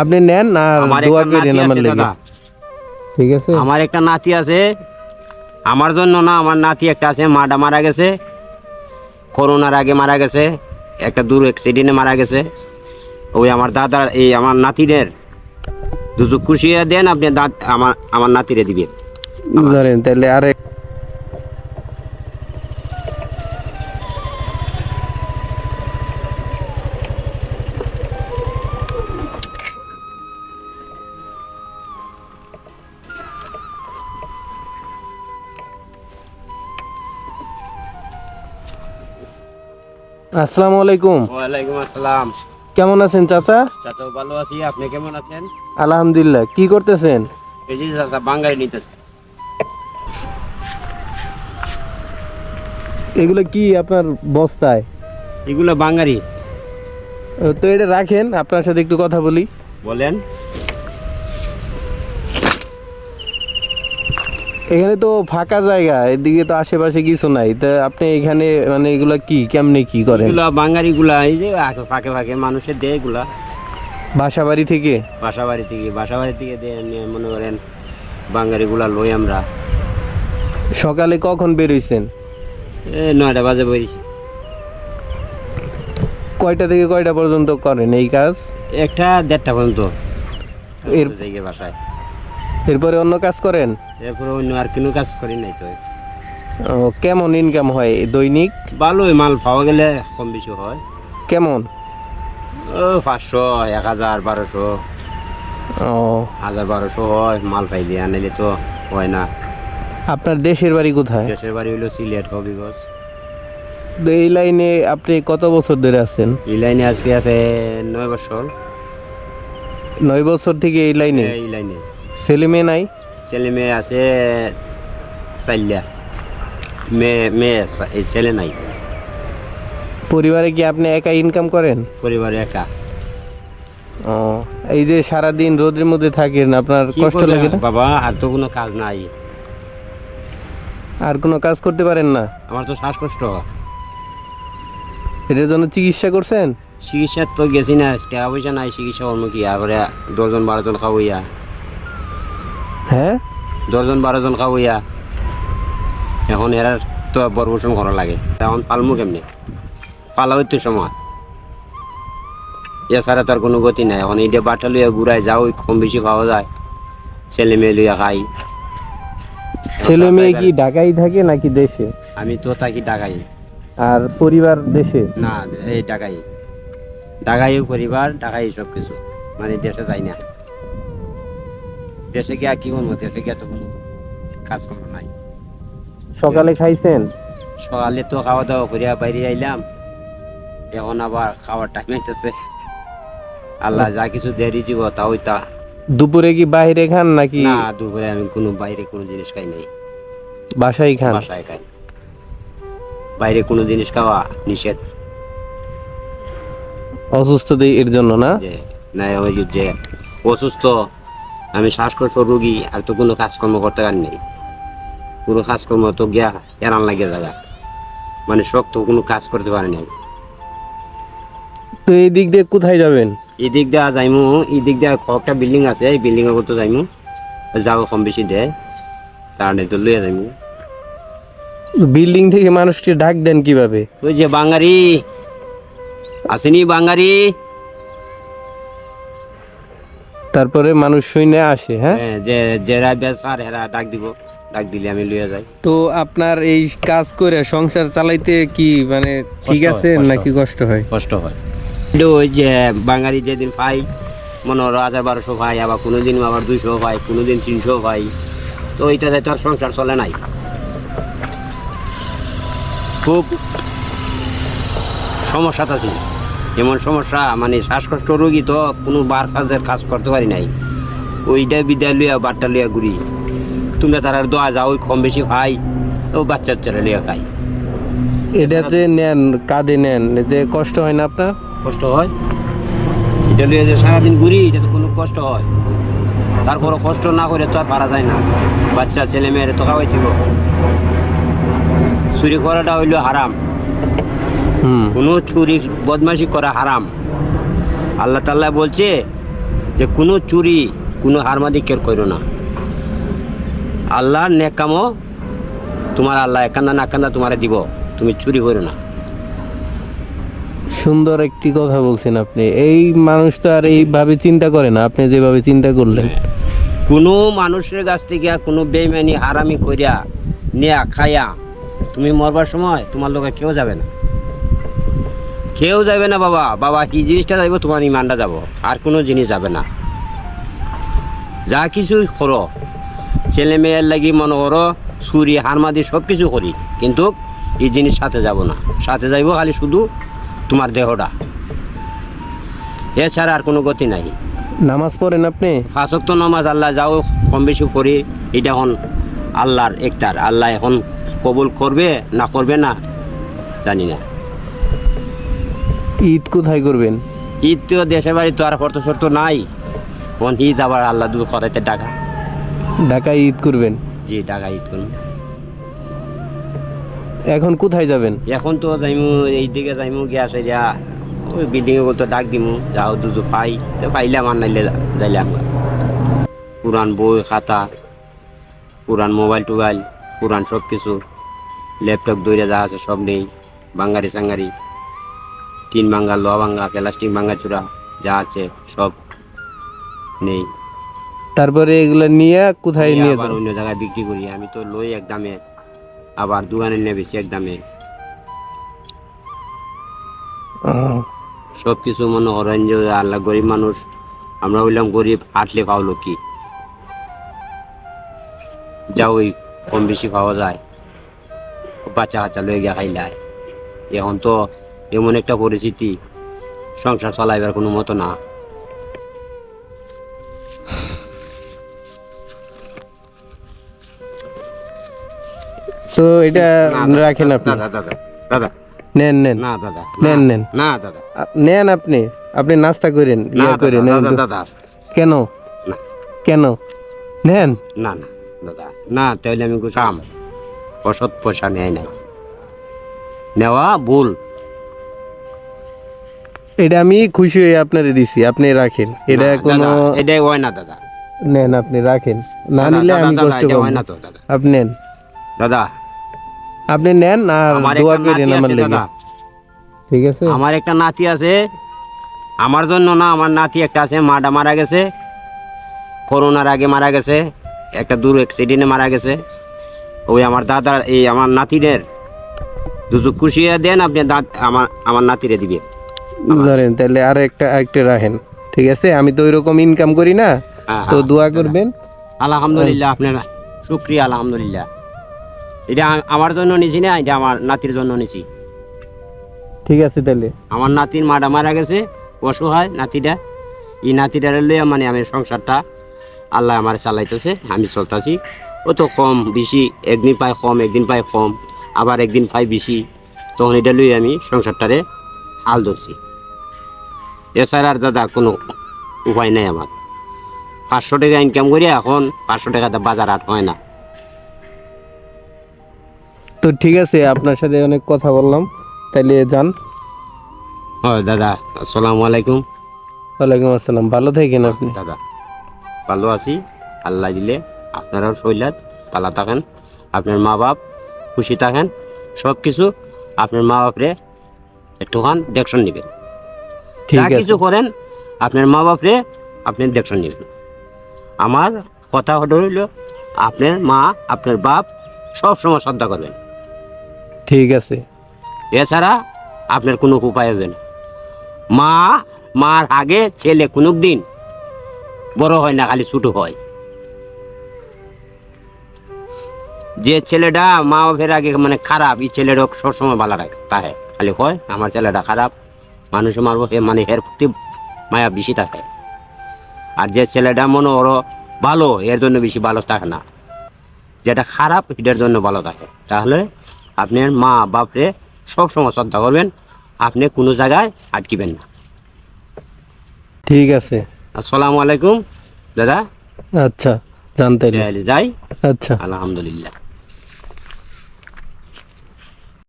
আপনি নেন আর দোয়া করেন আমার লেগে ঠিক আছে? আমার একটা নাতি আছে। আমার জন্য না আমার নাতি একটা আছে মাটা মারা গেছে। করোনার আগে মারা গেছে। একটা দূর অ্যাক্সিডেন্টে মারা গেছে। ওই আমার দাদার এই আমার নাতিদের দুটো খুশিয়ে দেন আপনি আমার আমার নাতিরে দিবেন। তাহলে আরে আসসালামু আলাইকুম। ওয়ালাইকুম আসসালাম। কেমন আছেন চাচা? চাচা ভালো আছি। আপনি কেমন আছেন? আলহামদুলিল্লাহ। কি করতেছেন? এই যে চাচা বাঙালি নিতেছে। এগুলো কি আপনার বস্তায়? এগুলো বাঙালি। তো এটা রাখেন আপনার সাথে একটু কথা বলি। বলেন। এখানে তো ফাঁকা জায়গা এদিকে তো আশেপাশে কিছু নাই। তা আপনি এখানে মানে এগুলা কি কেমনে কি করেন? এগুলা বাঙালি গুলা এই যে ফাঁকে ফাঁকে মানুষের দেয় এগুলা। বাসা বাড়ি থেকে? বাসা বাড়ি থেকে বাসা বাড়ি থেকে দেয় মনে করেন বাঙালি গুলা লই আমরা। সকালে কখন বেরোইছেন? এ নয়টা বাজে বেরিয়েছি কয়টা থেকে কয়টা পর্যন্ত করেন এই কাজ? একটা দেড়টা পর্যন্ত। এর- বাসায়। এরপরে অন্য কাজ করেন? এরপরে অন্য আর কোনো কাজ করি নাই তো। ও, কেমন ইনকাম হয়? দৈনিক? ভালোই মাল পাওয়া গেলে কম বেশি হয়। কেমন? ও পাঁচশো এক হাজার বারোশো। ও। হাজার বারোশো হয় মাল পাইলে আনাইলে তো হয় না। আপনার দেশের বাড়ি কোথায়? দেশের বাড়ি হইল সিলেট হবিগঞ্জ। তো এই লাইনে আপনি কত বছর ধরে আছেন? এই লাইনে আজকে আছে নয় বছর। নয় বছর থেকে এই লাইনে? এই লাইনে। ছেলে মেয়ে নাই? ছেলে মেয়ে আছে চাইলা মেয়ে মেয়ে ছেলে নাই। পরিবারে কি আপনি একা ইনকাম করেন? পরিবারে একা। ও এই যে সারাদিন রোদের মধ্যে থাকেন আপনার কষ্ট লাগে না? বাবা আর তো কোনো কাজ নাই। আর কোনো কাজ করতে পারেন না? আমার তো শ্বাসকষ্ট। এটার জন্য চিকিৎসা করছেন? চিকিৎসার তো গেছি না টাকা পয়সা নাই চিকিৎসা করব কি? আবার দশজন বারোজন খাবইয়া হ্যাঁ? দশজন বারোজন খাবইয়া এখন এরা তো বরবসন করা লাগে। এখন পালমু কেমনি? পালাও তো সময়। এছাড়া তার কোনো গতি নাই। এখন এইটা বাটা লইয়া ঘুরায় যাও কম বেশি খাওয়া যায়। ছেলে মেয়ে লইয়া খাই। ছেলে মেয়ে কি ঢাকায় থাকে নাকি দেশে? আমি তো থাকি ঢাকাই আর পরিবার দেশে? না এই ঢাকাই ঢাকাইও পরিবার ঢাকাই সব কিছু মানে দেশে যাই না। দেশে গিয়া কি করব? দেশে গিয়া তো কোনো কাজকর্ম নাই। সকালে খাইছেন? সকালে তো খাওয়া দাওয়া করিয়া বাইরে আইলাম। এখন আবার খাওয়ার টাইম আইতেছে আল্লাহ যা কিছু দেরি দিব তা তা। দুপুরে কি বাইরে খান নাকি? না দুপুরে আমি কোনো বাইরে কোনো জিনিস খাই নাই। বাসায় খান? বাসায় খাই। বাইরে কোনো জিনিস খাওয়া নিষেধ। অসুস্থ এর জন্য না? না ওই যে অসুস্থ আমি শ্বাসকষ্ট রোগী আর তো কোনো কাজকর্ম করতে পারি নাই। কোনো কাজকর্ম তো গিয়া এরান লাগে জায়গা মানে শক্ত কোনো কাজ করতে পারি নাই। তো এই দিক দিয়ে কোথায় যাবেন? এই দিক দিয়া যাইমু এই দিক দিয়া কয়েকটা বিল্ডিং আছে এই বিল্ডিং এর করতে যাইমু। যাও কম বেশি দেয় নেই তো লইয়া যাইমু। বিল্ডিং থেকে মানুষকে ডাক দেন কীভাবে? ওই যে বাঙালি। আসেনি বাঙালি। তারপরে মানুষ শুনে আসে হ্যাঁ? হ্যাঁ, যে যারা বেসার হেরা ডাক দিব ডাক দিলে আমি লইয়া যাই। তো আপনার এই কাজ করে সংসার চালাইতে কি মানে ঠিক আছে নাকি কষ্ট হয়? কষ্ট হয়। কিন্তু ওই যে বাঙালি যেদিন পাই মনে হলো হাজার বারোশো পাই আবার কোনো দিন আবার দুইশো পাই কোনো দিন তিনশো পাই তো ওইটাতে তো আর সংসার চলে নাই। খুব সমস্যা আছে এমন সমস্যা মানে শ্বাসকষ্ট রোগী তো কোনো বার কাজের কাজ করতে পারি নাই। ওইটা বিদ্যালয় লইয়া বারটা লইয়া ঘুরি। তোমরা তারা দোয়া যাও ওই কম বেশি ভাই ও বাচ্চা বাচ্চারা লইয়া খাই। এটা যে নেন কাঁধে নেন এতে কষ্ট হয় না আপনার? কষ্ট হয়? এটা লিয়ে যে সারাদিন ঘুরি এটা তো কোনো কষ্ট হয়। তারপরে কষ্ট না করে তো আর পারা যায় না। বাচ্চা ছেলে মেয়ের তো খাওয়াই দিব চুরি করাটা হইল হারাম। কোনো চুরি বদমাশি করা হারাম। আল্লাহ তাল্লাহ বলছে যে কোনো চুরি কোনো হারমাদি কেউ করো না। আল্লাহর নেক তোমার আল্লাহ একান্দা না একান্দা তোমার দিব তুমি চুরি করো না। সুন্দর একটি কথা বলছেন আপনি। এই মানুষ তো আর এইভাবে চিন্তা করে না আপনি যেভাবে চিন্তা করলেন। কোনো মানুষের কাছ থেকে কোনো বেইমানি হারামি করিয়া নেয়া খাইয়া তুমি মরবার সময় তোমার লোকে কেউ যাবে না। কেউ যাবে না বাবা। বাবা কি জিনিসটা যাইব তোমার ইমানটা যাব। আর কোনো জিনিস যাবে না। যা কিছু করো। ছেলে মেয়ের লাগি মনে করো ছুরি হারমাদি সব কিছু করি। কিন্তু এই জিনিস সাথে যাব না। সাথে যাইব খালি শুধু তোমার দেহটা। এছাড়া আর কোনো গতি নাই। নামাজ পড়েন আপনি? ফাঁসক তো নমাজ আল্লাহ যাও কম বেশি পড়ি। এটা এখন আল্লাহর একটার। আল্লাহ এখন কবুল করবে না করবে না জানি না। ঈদ কোথায় করবেন? ঈদ তো দেশের বাড়ি তো আর শর্ত শর্ত নাই। এখন ঈদ আবার আল্লাহ দু করাইতে টাকা ঢাকায় ঈদ করবেন? জি টাকা ঈদ করুন এখন কোথায় যাবেন? এখন তো যাইমু এই দিকে যাইমু গিয়া সেরিয়া ওই বিল্ডিংয়ে বলতো ডাক দিমু যাও দুটো পাই। তো পাইলে আমার নাইলে যাইলাম। পুরান বই খাতা পুরান মোবাইল টোবাইল পুরান সব কিছু ল্যাপটপ দইরা যা আছে সব নেই। বাঙ্গারি সাঙ্গারি টিন ভাঙ্গা লোহা ভাঙ্গা প্লাস্টিক ভাঙ্গা চূড়া যা আছে সব নেই। তারপরে এগুলা নিয়ে কোথায় নিয়ে আবার অন্য জায়গায় বিক্রি করি। আমি তো লই এক দামে আবার দোকানে নিয়ে বেশি এক দামে সব কিছু মনে করেন যে আল্লাহ গরিব মানুষ আমরা হইলাম গরিব হাঁটলে পাওলো কি যা ওই কম বেশি পাওয়া যায়। বাচ্চা কাচ্চা লয়ে গিয়া খাইলায়। এখন তো এমন একটা পরিস্থিতি সংসার চালাইবার কোনো মতো না। তো এটা রাখেন আপনি। দাদা দাদা দাদা। নেন নেন। না দাদা নেন, নেন। না দাদা। নেন আপনি। আপনি নাস্তা করেন না ইয়া করেন একদম- দাদা কেন? কেন? নেন। না না দাদা। না তাহলে আমি গুছাম। অসৎ পয়সা নেয় নাই। নেওয়া ভুল। এটা আমি খুশি হয়ে আপনারে দিছি আপনি রাখেন। এটা কোনো এটাই হয় না দাদা। নেন আপনি রাখেন। না নিলে আমি কষ্ট পাবো না আপনি নেন। দাদা। আপনি নেন আর দোয়া করেন আমার আছে ঠিক আছে? আমার একটা নাতি আছে। আমার জন্য না আমার নাতি একটা আছে মাটা মারা গেছে। করোনার আগে মারা গেছে। একটা দূর অ্যাক্সিডেন্টে মারা গেছে। ওই আমার দাদার এই আমার নাতিদের। দুটো খুশিয়ে দেন আপনি দাঁত আমার আমার নাতিরে দিবেন। ধরেন তাহলে আর একটা একটা রাখেন ঠিক আছে? আমি তো ওইরকম ইনকাম করি না হ্যাঁ, তো হ্যাঁ, দোয়া করবেন। আলহামদুলিল্লাহ আপনার শুক্রিয়া আলহামদুলিল্লাহ। এটা আমার জন্য নিছি না এটা আমার নাতির জন্য নিছি। ঠিক আছে তাহলে। আমার নাতির মাটা মারা গেছে অসহায় নাতিটা। এই নাতিটার লইয়া মানে আমি সংসারটা আল্লাহ আমার চালাইতেছে আমি চলতেছি। ও তো কম বেশি একদিন পাই কম একদিন পাই কম আবার একদিন পাই বেশি তখন এটা লই আমি সংসারটারে হাল ধরছি। এছাড়া আর দাদা কোনো উপায় নাই আমার। পাঁচশো টাকা ইনকাম করি এখন পাঁচশো টাকাতে বাজার হাট হয় না। তো ঠিক আছে আপনার সাথে অনেক কথা বললাম। তাইলে যান। হয় দাদা আসসালামু আলাইকুম। ওয়ালাইকুম আসসালাম ভালো থাকেন আপনি। দাদা ভালো আছি। আল্লাহ দিলে আপনারাও শৈলাত ভালো থাকেন। আপনার মা বাপ খুশি থাকেন। সব কিছু আপনার মা বাপরে একটুখান দেখশন নেবেন যা কিছু করেন আপনার মা বাপরে আপনি দেখশন নেবেন আমার কথা হইল আপনার মা আপনার বাপ সব সময় শ্রদ্ধা করবেন। ঠিক আছে। এছাড়া আপনার কোনো উপায় হবে না। মা মার আগে ছেলে কোনো দিন বড় হয় না খালি ছোট হয়। যে ছেলেটা মা বাপের আগে মানে খারাপ এই ছেলেটা সবসময় ভালো রাখে তাহে। খালি হয় আমার ছেলেটা খারাপ মানুষে মারবো হে মানে এর প্রতি মায়া বেশি থাকে। আর যে ছেলেটা মনে ওর ভালো এর জন্য বেশি ভালো থাকে না। যেটা খারাপ এটার জন্য ভালো থাকে। তাহলে আপনার মা বাপরে সব সময় শ্রদ্ধা করবেন আপনি কোনো জায়গায় আটকিবেন না। ঠিক আছে। আসসালামু আলাইকুম দাদা। আচ্ছা জানতে যাই। আচ্ছা। আলহামদুলিল্লাহ।